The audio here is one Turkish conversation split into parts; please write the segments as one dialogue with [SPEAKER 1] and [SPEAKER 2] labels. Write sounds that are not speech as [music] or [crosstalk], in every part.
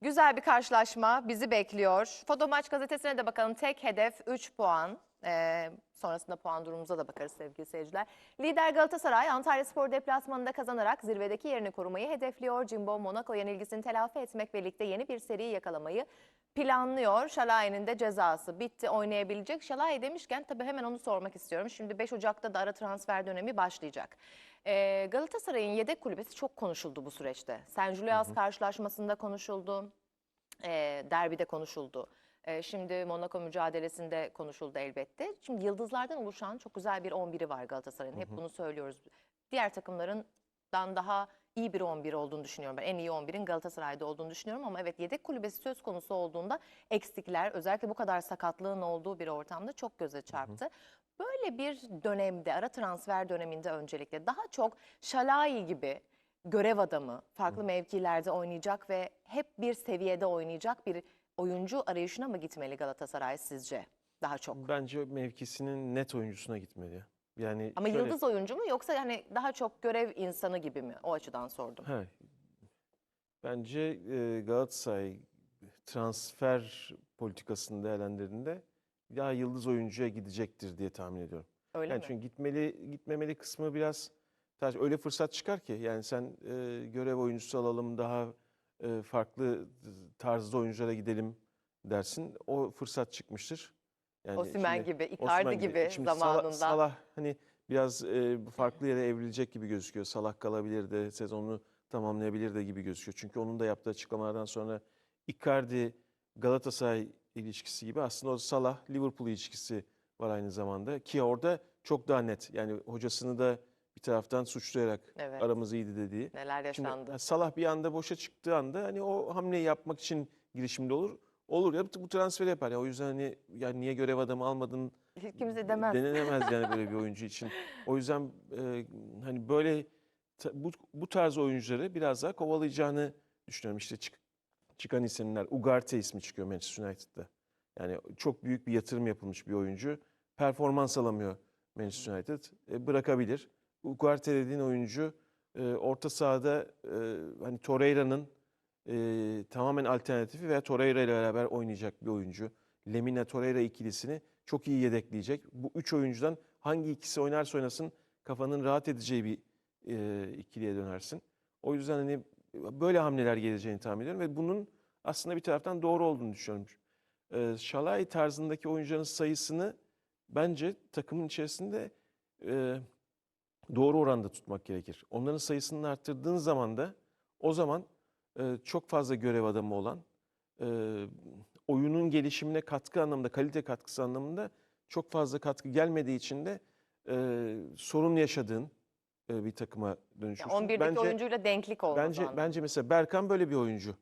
[SPEAKER 1] Güzel bir karşılaşma bizi bekliyor. Foto Maç gazetesine de bakalım. Tek hedef 3 puan. Ee, sonrasında puan durumumuza da bakarız sevgili seyirciler. Lider Galatasaray Antalya Spor deplasmanında kazanarak zirvedeki yerini korumayı hedefliyor. Jimbo Monaco yenilgisini telafi etmekle birlikte yeni bir seri yakalamayı planlıyor. Şalay'ın de cezası bitti oynayabilecek. Şalay demişken tabii hemen onu sormak istiyorum. Şimdi 5 Ocak'ta da ara transfer dönemi başlayacak. Ee, Galatasaray'ın yedek kulübesi çok konuşuldu bu süreçte. Sen Julius karşılaşmasında konuşuldu. E, derbide konuşuldu. E, şimdi Monaco mücadelesinde konuşuldu elbette. Şimdi yıldızlardan oluşan çok güzel bir 11'i var Galatasaray'ın. Hep bunu söylüyoruz. Diğer takımlarından daha iyi bir 11 olduğunu düşünüyorum ben. En iyi 11'in Galatasaray'da olduğunu düşünüyorum ama evet yedek kulübesi söz konusu olduğunda eksikler özellikle bu kadar sakatlığın olduğu bir ortamda çok göze çarptı. Böyle bir dönemde ara transfer döneminde öncelikle daha çok Şalai gibi görev adamı, farklı mevkilerde oynayacak ve hep bir seviyede oynayacak bir oyuncu arayışına mı gitmeli Galatasaray sizce? Daha çok.
[SPEAKER 2] Bence mevkisinin net oyuncusuna gitmeli. Yani
[SPEAKER 1] Ama
[SPEAKER 2] şöyle-
[SPEAKER 1] yıldız oyuncu mu yoksa hani daha çok görev insanı gibi mi? O açıdan sordum.
[SPEAKER 2] He. Bence e, Galatasaray transfer politikasını değerlendirdiğinde ya yıldız oyuncuya gidecektir diye tahmin ediyorum.
[SPEAKER 1] Öyle
[SPEAKER 2] yani
[SPEAKER 1] mi?
[SPEAKER 2] çünkü gitmeli gitmemeli kısmı biraz ters. Öyle fırsat çıkar ki yani sen e, görev oyuncusu alalım daha e, farklı tarzda oyunculara gidelim dersin. O fırsat çıkmıştır. Yani
[SPEAKER 1] Osimhen
[SPEAKER 2] şimdi-
[SPEAKER 1] gibi,
[SPEAKER 2] Osimhen
[SPEAKER 1] Icardi gibi
[SPEAKER 2] Şimdi Salah-
[SPEAKER 1] zamanında.
[SPEAKER 2] Salah hani biraz e, farklı yere evrilecek gibi gözüküyor. Salah kalabilir de sezonunu tamamlayabilir de gibi gözüküyor. Çünkü onun da yaptığı açıklamalardan sonra Icardi Galatasaray ilişkisi gibi aslında o Salah Liverpool ilişkisi var aynı zamanda ki orada çok daha net. Yani hocasını da bir taraftan suçlayarak
[SPEAKER 1] Evet.
[SPEAKER 2] aramız iyiydi dediği.
[SPEAKER 1] Neler
[SPEAKER 2] Şimdi
[SPEAKER 1] yaşandı?
[SPEAKER 2] ha, Salah bir anda boşa çıktığı anda hani o hamleyi yapmak için girişimde olur. Olur ya bu transferi yapar. Ya o yüzden hani yani niye görev adamı almadın
[SPEAKER 1] Hiç kimse demez.
[SPEAKER 2] denenemez yani böyle bir oyuncu için. O yüzden e, hani böyle ta- bu, bu tarz oyuncuları biraz daha kovalayacağını düşünüyorum. İşte çık- çıkan isimler Ugarte ismi çıkıyor Manchester United'da. Yani çok büyük bir yatırım yapılmış bir oyuncu. Performans alamıyor Manchester United. E, bırakabilir. Ugarte dediğin oyuncu e, orta sahada e, hani Torreira'nın e, tamamen alternatifi veya Torreira ile beraber oynayacak bir oyuncu. Lemina Torreira ikilisini çok iyi yedekleyecek. Bu üç oyuncudan hangi ikisi oynarsa oynasın kafanın rahat edeceği bir e, ikiliye dönersin. O yüzden hani böyle hamleler geleceğini tahmin ediyorum ve bunun aslında bir taraftan doğru olduğunu düşünüyorum. E, Şalay tarzındaki oyuncuların sayısını bence takımın içerisinde e, doğru oranda tutmak gerekir. Onların sayısını arttırdığın zaman da o zaman çok fazla görev adamı olan, e, oyunun gelişimine katkı anlamında, kalite katkısı anlamında çok fazla katkı gelmediği için de e, sorun yaşadığın e, bir takıma
[SPEAKER 1] Yani
[SPEAKER 2] dönüşürsün.
[SPEAKER 1] 11'deki oyuncuyla denklik olmaz
[SPEAKER 2] Bence bence mesela Berkan böyle bir oyuncu.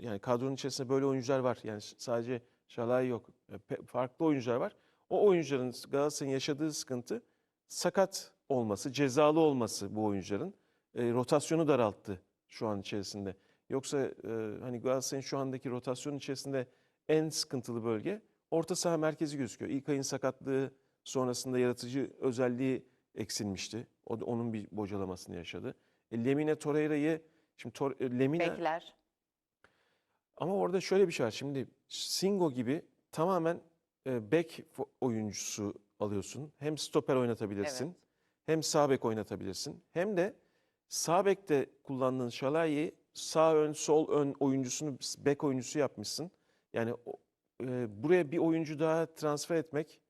[SPEAKER 2] Yani kadronun içerisinde böyle oyuncular var. Yani sadece Şalay yok. E, Farklı oyuncular var. O oyuncuların Galatasaray'ın yaşadığı sıkıntı sakat olması, cezalı olması bu oyuncuların e, rotasyonu daralttı şu an içerisinde. Yoksa e, hani Galatasaray'ın şu andaki rotasyonun içerisinde en sıkıntılı bölge orta saha merkezi gözüküyor. İlkay'ın sakatlığı sonrasında yaratıcı özelliği eksilmişti. O da onun bir bocalamasını yaşadı. E, Lemine Torreira'yı şimdi Tor- e, Lemina
[SPEAKER 1] Bekler.
[SPEAKER 2] ama orada şöyle bir şey var. Şimdi Singo gibi tamamen e, bek oyuncusu alıyorsun. Hem stoper oynatabilirsin.
[SPEAKER 1] Evet.
[SPEAKER 2] Hem sağ bek oynatabilirsin. Hem de sağ bekte kullandığın Şalay'ı sağ ön sol ön oyuncusunu bek oyuncusu yapmışsın. Yani e, buraya bir oyuncu daha transfer etmek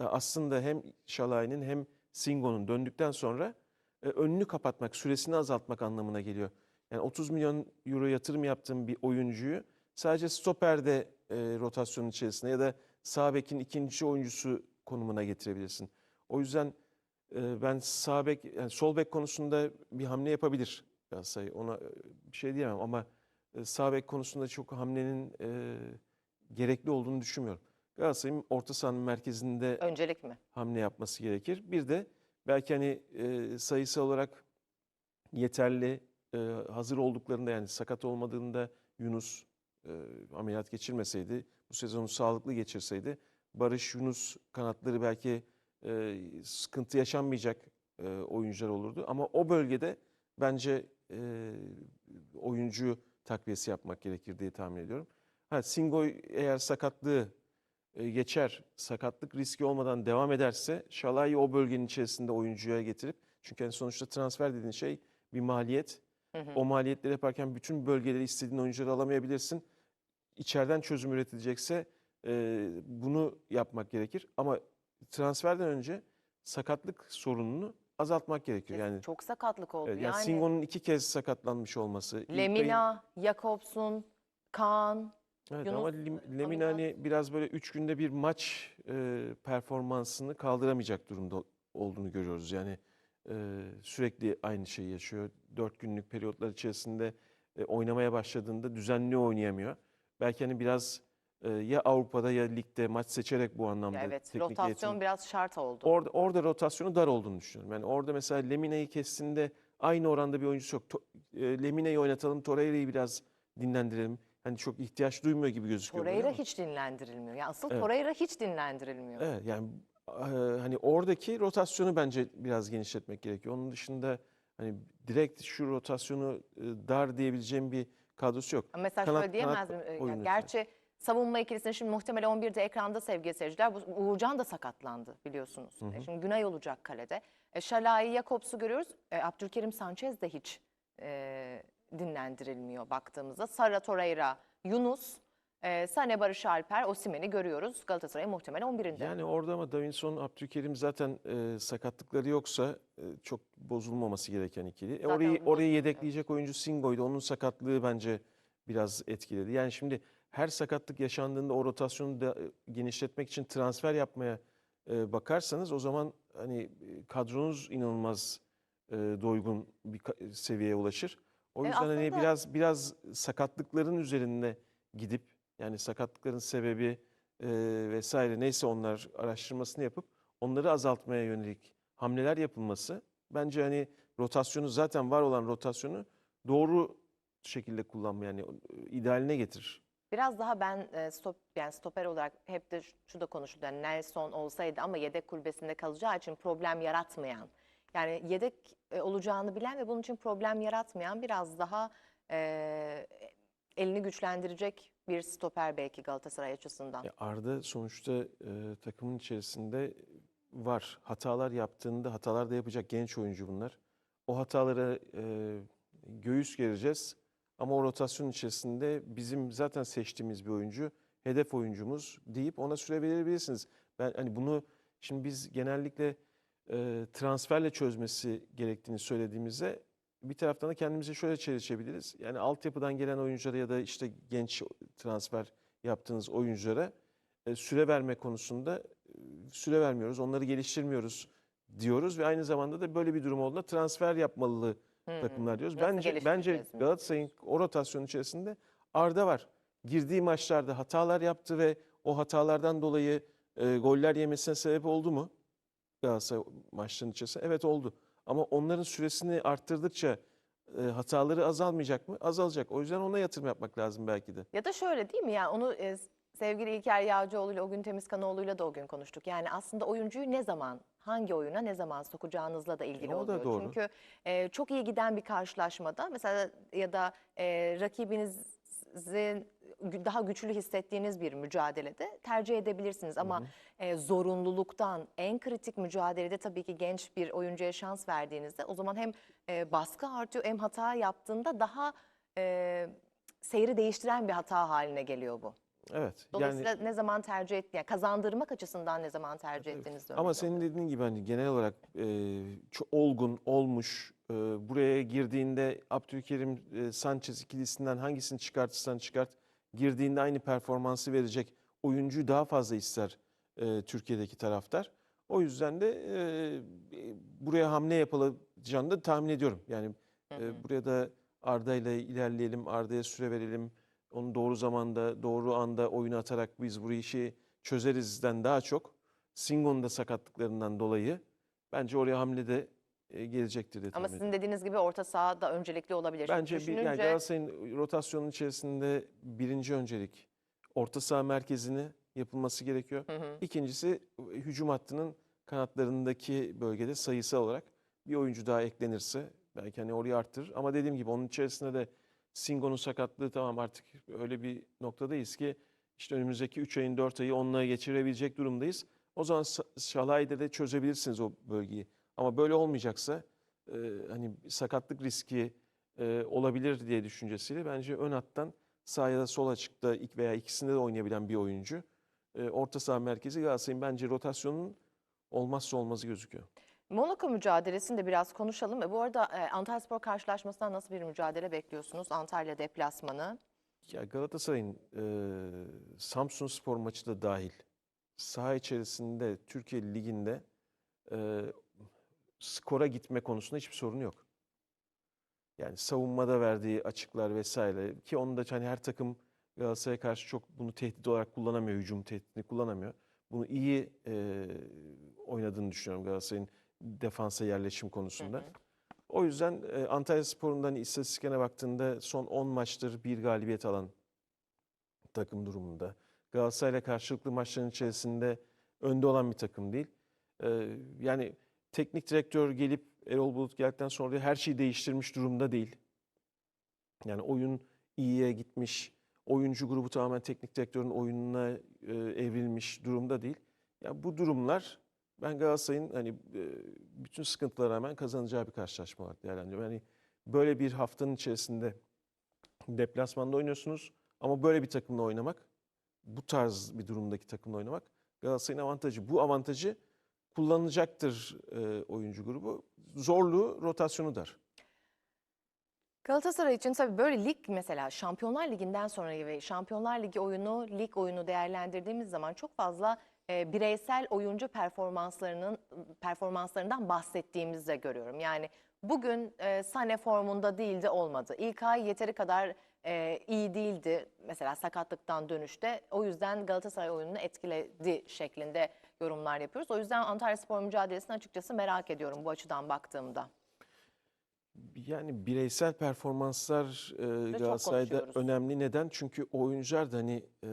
[SPEAKER 2] e, aslında hem Şalay'ın hem Singo'nun döndükten sonra e, önünü kapatmak, süresini azaltmak anlamına geliyor. Yani 30 milyon euro yatırım yaptığın bir oyuncuyu sadece stoperde e, rotasyonun içerisinde ya da sağ bekin ikinci oyuncusu konumuna getirebilirsin. O yüzden e, ben sağ bek, yani sol bek konusunda bir hamle yapabilir Galatasaray. Ona e, bir şey diyemem ama e, sağ bek konusunda çok hamlenin e, gerekli olduğunu düşünmüyorum. Galatasaray'ın orta sahanın merkezinde
[SPEAKER 1] Öncelik mi?
[SPEAKER 2] hamle yapması gerekir. Bir de belki hani e, sayısı olarak yeterli e, hazır olduklarında yani sakat olmadığında Yunus e, ameliyat geçirmeseydi, bu sezonu sağlıklı geçirseydi Barış Yunus kanatları belki e, sıkıntı yaşanmayacak e, oyuncular olurdu. Ama o bölgede bence e, oyuncu takviyesi yapmak gerekir diye tahmin ediyorum. Ha, Singoy eğer sakatlığı e, geçer, sakatlık riski olmadan devam ederse Şalay'ı o bölgenin içerisinde oyuncuya getirip çünkü yani sonuçta transfer dediğin şey bir maliyet. O maliyetleri yaparken bütün bölgeleri istediğin oyuncuları alamayabilirsin. İçeriden çözüm üretilecekse e, bunu yapmak gerekir. Ama transferden önce sakatlık sorununu azaltmak gerekiyor. Yani,
[SPEAKER 1] Çok sakatlık oldu.
[SPEAKER 2] evet, yani
[SPEAKER 1] yani
[SPEAKER 2] Singo'nun iki kez sakatlanmış olması.
[SPEAKER 1] Lemina, Jakobsson, Kaan.
[SPEAKER 2] Evet
[SPEAKER 1] Yunus,
[SPEAKER 2] ama Lim- Lemina hani biraz böyle üç günde bir maç e, performansını kaldıramayacak durumda olduğunu görüyoruz. Yani e, sürekli aynı şeyi yaşıyor. Dört günlük periyotlar içerisinde e, oynamaya başladığında düzenli oynayamıyor. Belki hani biraz ya Avrupa'da ya ligde maç seçerek bu anlamda
[SPEAKER 1] evet,
[SPEAKER 2] teknik
[SPEAKER 1] rotasyon
[SPEAKER 2] eğitim-
[SPEAKER 1] biraz şart oldu.
[SPEAKER 2] Orada, orada rotasyonu dar olduğunu düşünüyorum. Yani orada mesela Lemina'yı kestiğinde aynı oranda bir oyuncusu yok. To- e, Lemina'yı oynatalım, Torreira'yı biraz dinlendirelim. Hani çok ihtiyaç duymuyor gibi gözüküyor.
[SPEAKER 1] Torreira hiç dinlendirilmiyor. Ya asıl
[SPEAKER 2] Evet.
[SPEAKER 1] Torreira hiç dinlendirilmiyor.
[SPEAKER 2] Evet yani e, hani oradaki rotasyonu bence biraz genişletmek gerekiyor. Onun dışında hani direkt şu rotasyonu e, dar diyebileceğim bir kadrosu yok.
[SPEAKER 1] Mesela
[SPEAKER 2] Kanat-
[SPEAKER 1] şöyle diyemez mi? Ya
[SPEAKER 2] oyunu
[SPEAKER 1] gerçi savunma ikilisinin şimdi muhtemelen 11'de ekranda sevgili seyirciler. Bu, Uğurcan da sakatlandı biliyorsunuz. E, Şimdi Günay olacak kalede. E, Şalai, Jakobs'u görüyoruz. E, Abdülkerim Sanchez de hiç e, dinlendirilmiyor baktığımızda. Sara Torreira, Yunus, e, Sane Barış Alper, Osimhen'i görüyoruz. Galatasaray'ın muhtemelen 11'inde.
[SPEAKER 2] Yani orada ama Davinson, Abdülkerim zaten e, sakatlıkları yoksa e, çok bozulmaması gereken ikili. E, orayı orayı yedekleyecek oyuncu Singo'ydu. Onun sakatlığı bence biraz etkiledi. Yani şimdi her sakatlık yaşandığında o rotasyonu da e, genişletmek için transfer yapmaya e, bakarsanız o zaman hani e, kadronuz inanılmaz e, doygun bir seviyeye ulaşır. O
[SPEAKER 1] E,
[SPEAKER 2] yüzden hani
[SPEAKER 1] aslında-
[SPEAKER 2] biraz biraz sakatlıkların üzerinde gidip yani sakatlıkların sebebi e, vesaire neyse onlar araştırmasını yapıp onları azaltmaya yönelik hamleler yapılması bence hani rotasyonu zaten var olan rotasyonu doğru şekilde kullanma yani e, idealine getirir.
[SPEAKER 1] Biraz daha ben e, stop yani stoper olarak hep de şu- da konuşuldu. Yani Nelson olsaydı ama yedek kulübesinde kalacağı için problem yaratmayan. Yani yedek e, olacağını bilen ve bunun için problem yaratmayan biraz daha e, elini güçlendirecek bir stoper belki Galatasaray açısından.
[SPEAKER 2] Arda sonuçta e, takımın içerisinde var. Hatalar yaptığında hatalar da yapacak genç oyuncu bunlar. O hatalara e, göğüs gereceğiz. Ama o rotasyon içerisinde bizim zaten seçtiğimiz bir oyuncu, hedef oyuncumuz deyip ona süre verebilirsiniz. Ben hani bunu şimdi biz genellikle e, transferle çözmesi gerektiğini söylediğimizde bir taraftan da kendimize şöyle çelişebiliriz. Yani altyapıdan gelen oyunculara ya da işte genç transfer yaptığınız oyunculara e, süre verme konusunda e, süre vermiyoruz, onları geliştirmiyoruz diyoruz ve aynı zamanda da böyle bir durum olduğunda transfer takımlar diyoruz.
[SPEAKER 1] Nasıl
[SPEAKER 2] Bence bence? Galatasaray'ın o rotasyon içerisinde Arda var. Girdiği maçlarda hatalar yaptı ve o hatalardan dolayı e, goller yemesine sebep oldu mu? Galatasaray maçların içerisinde evet oldu. Ama onların süresini arttırdıkça e, hataları azalmayacak mı? Azalacak. O yüzden ona yatırım yapmak lazım belki de.
[SPEAKER 1] Ya da şöyle değil mi? Yani onu e, sevgili İlker Yağcıoğlu ile o gün Temizkanoğlu'yla da o gün konuştuk. Yani aslında oyuncuyu ne zaman, hangi oyuna ne zaman sokacağınızla da ilgili
[SPEAKER 2] E, o da
[SPEAKER 1] oluyor.
[SPEAKER 2] doğru.
[SPEAKER 1] Çünkü e, çok iyi giden bir karşılaşmada mesela ya da e, rakibinizin daha güçlü hissettiğiniz bir mücadelede tercih edebilirsiniz. Ama e, zorunluluktan en kritik mücadelede tabii ki genç bir oyuncuya şans verdiğinizde o zaman hem e, baskı artıyor hem hata yaptığında daha e, seyri değiştiren bir hata haline geliyor bu.
[SPEAKER 2] Evet.
[SPEAKER 1] Dolayısıyla ne zaman tercih ettiğini, yani kazandırmak açısından ne zaman tercih ettiğiniz de
[SPEAKER 2] Ama senin dediğin gibi hani genel olarak e, çok olgun, olmuş, e, buraya girdiğinde Abdülkerim, e, Sanchez ikilisinden hangisini çıkartırsan çıkart, girdiğinde aynı performansı verecek oyuncuyu daha fazla ister e, Türkiye'deki taraftar. O yüzden de e, e, buraya hamle yapılacağını da tahmin ediyorum. Yani e, buraya da Arda ile ilerleyelim, Arda'ya süre verelim. Onu doğru zamanda, doğru anda oyunu atarak biz bu işi çözerizden daha çok Singo'nun da sakatlıklarından dolayı bence oraya hamle de e, gelecektir diye
[SPEAKER 1] Ama sizin dediğiniz gibi orta saha da öncelikli olabilir.
[SPEAKER 2] Bence bir,
[SPEAKER 1] Düşününce
[SPEAKER 2] yani Galatasaray'ın rotasyonun içerisinde birinci öncelik orta saha merkezini yapılması gerekiyor. İkincisi hücum hattının kanatlarındaki bölgede sayısal olarak bir oyuncu daha eklenirse belki hani orayı arttırır. Ama dediğim gibi onun içerisinde de Singo'nun sakatlığı tamam artık öyle bir noktadayız ki işte önümüzdeki 3 ayın 4 ayı onunla geçirebilecek durumdayız. O zaman Şalay'da de çözebilirsiniz o bölgeyi. Ama böyle olmayacaksa e, hani sakatlık riski e, olabilir diye düşüncesiyle bence ön hattan sağ ya da sol açıkta veya ikisinde de oynayabilen bir oyuncu. E, orta saha merkezi Galatasaray'ın bence rotasyonun olmazsa olmazı gözüküyor.
[SPEAKER 1] Monaco mücadelesini de biraz konuşalım. E, bu arada e, Antalyaspor karşılaşmasından nasıl bir mücadele bekliyorsunuz? Antalya deplasmanı.
[SPEAKER 2] Ya Galatasaray'ın e, Samsun Spor maçı da dahil saha içerisinde Türkiye Ligi'nde e, skora gitme konusunda hiçbir sorun yok. Yani savunmada verdiği açıklar vesaire ki onu da hani her takım Galatasaray'a karşı çok bunu tehdit olarak kullanamıyor, hücum tehditini kullanamıyor. Bunu iyi e, oynadığını düşünüyorum Galatasaray'ın defansa yerleşim konusunda. O yüzden e, Antalya Spor'un hani istatistiklerine baktığında son 10 maçtır bir galibiyet alan takım durumunda. Galatasaray'la karşılıklı maçların içerisinde önde olan bir takım değil. E, yani teknik direktör gelip Erol Bulut geldikten sonra her şeyi değiştirmiş durumda değil. Yani oyun iyiye gitmiş, oyuncu grubu tamamen teknik direktörün oyununa e, evrilmiş durumda değil. Ya bu durumlar ben Galatasaray'ın hani e, bütün sıkıntılara rağmen kazanacağı bir karşılaşma olarak değerlendiriyorum. Yani böyle bir haftanın içerisinde deplasmanda oynuyorsunuz ama böyle bir takımla oynamak, bu tarz bir durumdaki takımla oynamak Galatasaray'ın avantajı. Bu avantajı kullanacaktır e, oyuncu grubu. Zorluğu rotasyonu dar.
[SPEAKER 1] Galatasaray için tabii böyle lig mesela Şampiyonlar Ligi'nden sonra ve Şampiyonlar Ligi oyunu, lig oyunu değerlendirdiğimiz zaman çok fazla e, bireysel oyuncu performanslarının performanslarından bahsettiğimizi de görüyorum. Yani bugün e, Sane formunda değildi olmadı. İlkay yeteri kadar e, iyi değildi mesela sakatlıktan dönüşte. O yüzden Galatasaray oyununu etkiledi şeklinde yorumlar yapıyoruz. O yüzden Antalyaspor mücadelesini açıkçası merak ediyorum bu açıdan baktığımda.
[SPEAKER 2] Yani bireysel performanslar e, Galatasaray'da önemli. Neden? Çünkü oyuncular da hani e,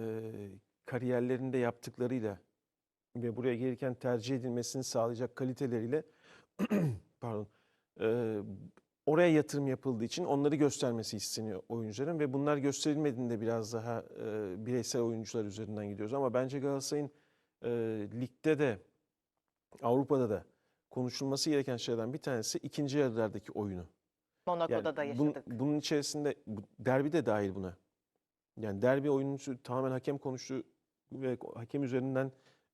[SPEAKER 2] kariyerlerinde yaptıklarıyla ve buraya gelirken tercih edilmesini sağlayacak kaliteleriyle [clears throat] pardon e, oraya yatırım yapıldığı için onları göstermesi isteniyor oyuncuların ve bunlar gösterilmediğinde biraz daha e, bireysel oyuncular üzerinden gidiyoruz. Ama bence Galatasaray'ın e, ligde de Avrupa'da da konuşulması gereken şeylerden bir tanesi ikinci yarılardaki oyunu.
[SPEAKER 1] Monaco'da da
[SPEAKER 2] Yani bun-
[SPEAKER 1] yaşadık.
[SPEAKER 2] bunun içerisinde derbi de dahil buna. Yani derbi oyunun tamamen hakem konuştu ve hakem üzerinden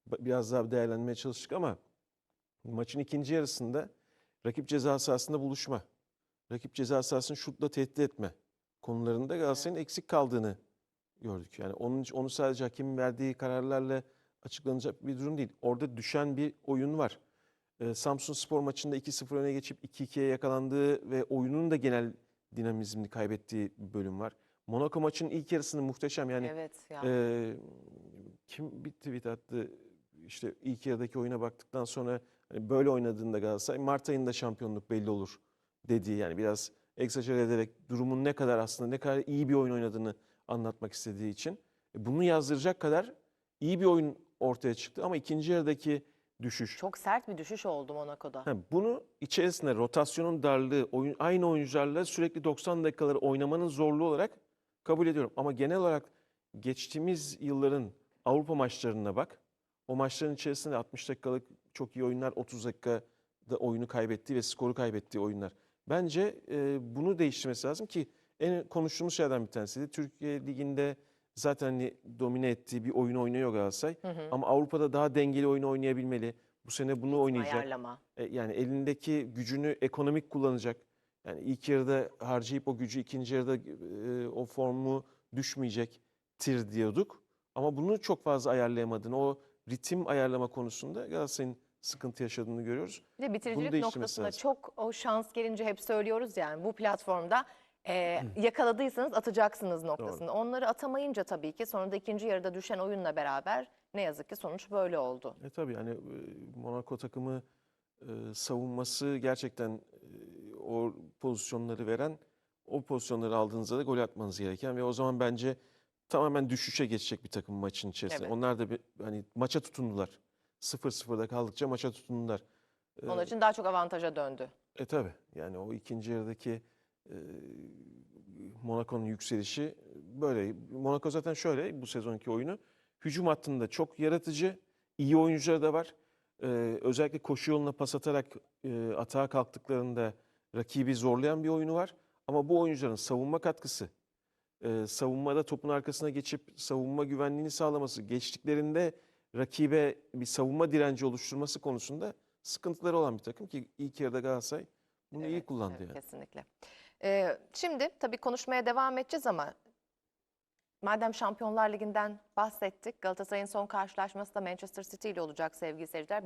[SPEAKER 2] biraz daha değerlendirmeye çalıştık ama maçın ikinci yarısında rakip ceza sahasında buluşma, rakip ceza sahasını şutla tehdit etme konularında Galatasaray'ın eksik kaldığını gördük. Yani onun onu sadece hakemin verdiği kararlarla açıklanacak bir durum değil. Orada düşen bir oyun var. Ee, Samsun Spor maçında 2-0 öne geçip 2-2'ye yakalandığı ve oyunun da genel dinamizmini kaybettiği bir bölüm var. Monaco maçının ilk yarısını muhteşem yani
[SPEAKER 1] evet ya.
[SPEAKER 2] ee, kim bir tweet attı işte ilk yarıdaki oyuna baktıktan sonra hani böyle oynadığında Galatasaray Mart ayında şampiyonluk belli olur dediği yani biraz egzajere ederek durumun ne kadar aslında ne kadar iyi bir oyun oynadığını anlatmak istediği için e, bunu yazdıracak kadar iyi bir oyun ortaya çıktı ama ikinci yarıdaki düşüş
[SPEAKER 1] Çok sert bir düşüş oldu Monaco'da.
[SPEAKER 2] Ha, bunu içerisinde rotasyonun darlığı, oyun, aynı oyuncularla sürekli 90 dakikaları oynamanın zorluğu olarak kabul ediyorum. Ama genel olarak geçtiğimiz yılların Avrupa maçlarına bak. O maçların içerisinde 60 dakikalık çok iyi oyunlar, 30 dakikada oyunu kaybettiği ve skoru kaybettiği oyunlar. Bence e, bunu değiştirmesi lazım ki en konuştuğumuz şeylerden bir tanesi de Türkiye Ligi'nde zaten hani domine ettiği bir oyun oynuyor Galatasaray. Ama Avrupa'da daha dengeli oyun oynayabilmeli. Bu sene bunu oynayacak.
[SPEAKER 1] Ayarlama.
[SPEAKER 2] E, Yani elindeki gücünü ekonomik kullanacak. Yani ilk yarıda harcayıp o gücü ikinci yarıda e, o formu düşmeyecektir diyorduk. Ama bunu çok fazla ayarlayamadığını, o ritim ayarlama konusunda Galatasaray'ın sıkıntı yaşadığını görüyoruz.
[SPEAKER 1] De bitiricilik
[SPEAKER 2] değiştirmesi
[SPEAKER 1] noktasında
[SPEAKER 2] lazım.
[SPEAKER 1] çok o şans gelince hep söylüyoruz yani bu platformda e, [clears throat] yakaladıysanız atacaksınız noktasında. Onları atamayınca tabii ki sonra da ikinci yarıda düşen oyunla beraber ne yazık ki sonuç böyle oldu.
[SPEAKER 2] E tabii yani e, Monaco takımı e, savunması gerçekten e, o pozisyonları veren, o pozisyonları aldığınızda da gol atmanız gereken ve o zaman bence tamamen düşüşe geçecek bir takım maçın içerisinde.
[SPEAKER 1] Evet.
[SPEAKER 2] Onlar da bir, hani maça tutundular. 0-0'da kaldıkça maça tutundular. E,
[SPEAKER 1] Onun için daha çok avantaja döndü.
[SPEAKER 2] E tabii yani o ikinci yarıdaki e, Monaco'nun yükselişi böyle. Monaco zaten şöyle bu sezonki oyunu. Hücum hattında çok yaratıcı, iyi oyuncuları da var. Ee, özellikle koşu yoluna pas atarak e, atağa kalktıklarında rakibi zorlayan bir oyunu var. Ama bu oyuncuların savunma katkısı, e, savunmada topun arkasına geçip savunma güvenliğini sağlaması, geçtiklerinde rakibe bir savunma direnci oluşturması konusunda sıkıntıları olan bir takım ki ilk yarıda Galatasaray bunu iyi
[SPEAKER 1] Evet,
[SPEAKER 2] kullandı
[SPEAKER 1] evet,
[SPEAKER 2] yani.
[SPEAKER 1] Kesinlikle. Ee, şimdi tabii konuşmaya devam edeceğiz ama madem Şampiyonlar Ligi'nden bahsettik, Galatasaray'ın son karşılaşması da Manchester City ile olacak sevgili seyirciler.